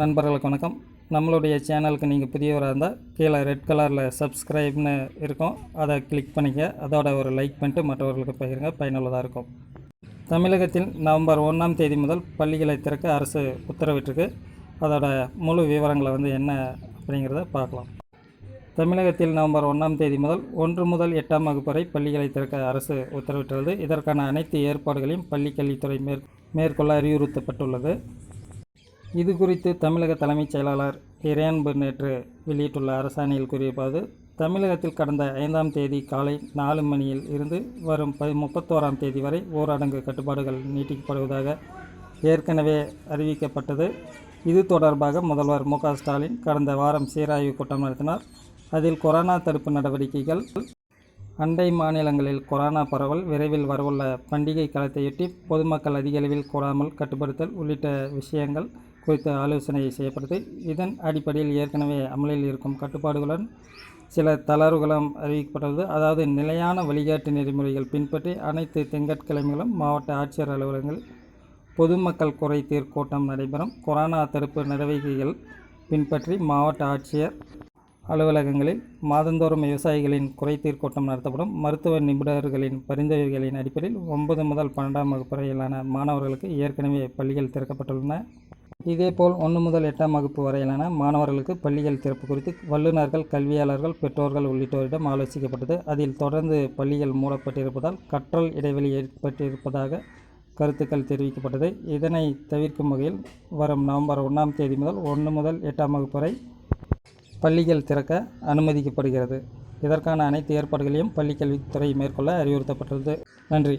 நண்பர்களுக்கு வணக்கம். நம்மளுடைய சேனலுக்கு நீங்கள் புதியவராக இருந்தால் கீழே ரெட் கலரில் சப்ஸ்கிரைப்னு இருக்கும். அதை கிளிக் பண்ணிக்க. அதோட ஒரு லைக் பண்ணிட்டு மற்றவர்களுக்கு பகிருங்க. பயனுள்ளதாக இருக்கும். தமிழகத்தில் நவம்பர் ஒன்றாம் தேதி முதல் பள்ளிகளை திறக்க அரசு உத்தரவிட்டிருக்கு. அதோட முழு விவரங்களை வந்து என்ன அப்படிங்கிறத பார்க்கலாம். தமிழகத்தில் நவம்பர் ஒன்றாம் தேதி முதல் ஒன்று முதல் எட்டாம் வகுப்பு வரை பள்ளிகளை திறக்க அரசு உத்தரவிட்டுள்ளது இதற்கான அனைத்து ஏற்பாடுகளையும் பள்ளிக்கல்வித்துறை மேற் மேற்கொள்ள அறிவுறுத்தப்பட்டுள்ளது. இது குறித்து தமிழக தலைமைச் செயலாளர் இறையன்பு நேற்று வெளியிட்டுள்ள அரசாணையில் கூறியதாவது தமிழகத்தில் கடந்த ஐந்தாம் தேதி காலை நாலு மணியில் இருந்து வரும் ப முப்பத்தோராம் தேதி வரை ஊரடங்கு கட்டுப்பாடுகள் நீட்டிக்கப்படுவதாக ஏற்கனவே அறிவிக்கப்பட்டது. இது தொடர்பாக முதல்வர் மு ஸ்டாலின் கடந்த வாரம் சீராய்வு கூட்டம் நடத்தினார். அதில் கொரோனா தடுப்பு நடவடிக்கைகள் அண்டை மாநிலங்களில் கொரோனா பரவல் விரைவில் வரவுள்ள பண்டிகை காலத்தையொட்டி பொதுமக்கள் அதிக அளவில் கூடாமல் கட்டுப்படுத்தல் உள்ளிட்ட விஷயங்கள் குறித்த ஆலோசனை செய்யப்பட்டது. இதன் அடிப்படையில் ஏற்கனவே அமலில் இருக்கும் கட்டுப்பாடுகளுடன் சில தளர்வுகளும் அறிவிக்கப்பட்டுள்ளது. அதாவது நிலையான வழிகாட்டு நெறிமுறைகள் பின்பற்றி அனைத்து திங்கட்கிழமைகளும் மாவட்ட ஆட்சியர் அலுவலகங்கள் பொதுமக்கள் குறைதீர் கூட்டம் நடைபெறும். கொரோனா தடுப்பு நடவடிக்கைகள் பின்பற்றி மாவட்ட ஆட்சியர் அலுவலகங்களில் மாதந்தோறும் விவசாயிகளின் குறைதீர் கூட்டம் நடத்தப்படும். மருத்துவ நிபுணர்களின் பரிந்துரைகளின் அடிப்படையில் ஒன்பது முதல் பன்னெண்டாம் வகுப்பு வரையிலான மாணவர்களுக்கு ஏற்கனவே பள்ளிகள் திறக்கப்பட்டுள்ளன. இதேபோல் ஒன்று முதல் எட்டாம் வகுப்பு வரையிலான மாணவர்களுக்கு பள்ளிகள் திறப்பு குறித்து வல்லுநர்கள் கல்வியாளர்கள் பெற்றோர்கள் உள்ளிட்டோரிடம் ஆலோசிக்கப்பட்டது. அதில் தொடர்ந்து பள்ளிகள் மூடப்பட்டிருப்பதால் கற்றல் இடைவெளி ஏற்பட்டிருப்பதாக கருத்துக்கள் தெரிவிக்கப்பட்டது. இதனை தவிர்க்கும் வகையில் வரும் நவம்பர் ஒன்றாம் தேதி முதல் ஒன்று முதல் எட்டாம் வகுப்பு வரை பள்ளிகள் திறக்க அனுமதிக்கப்படுகிறது. இதற்கான அனைத்து ஏற்பாடுகளையும் பள்ளிக்கல்வித்துறை மேற்கொள்ள அறிவுறுத்தப்பட்டுள்ளது. நன்றி.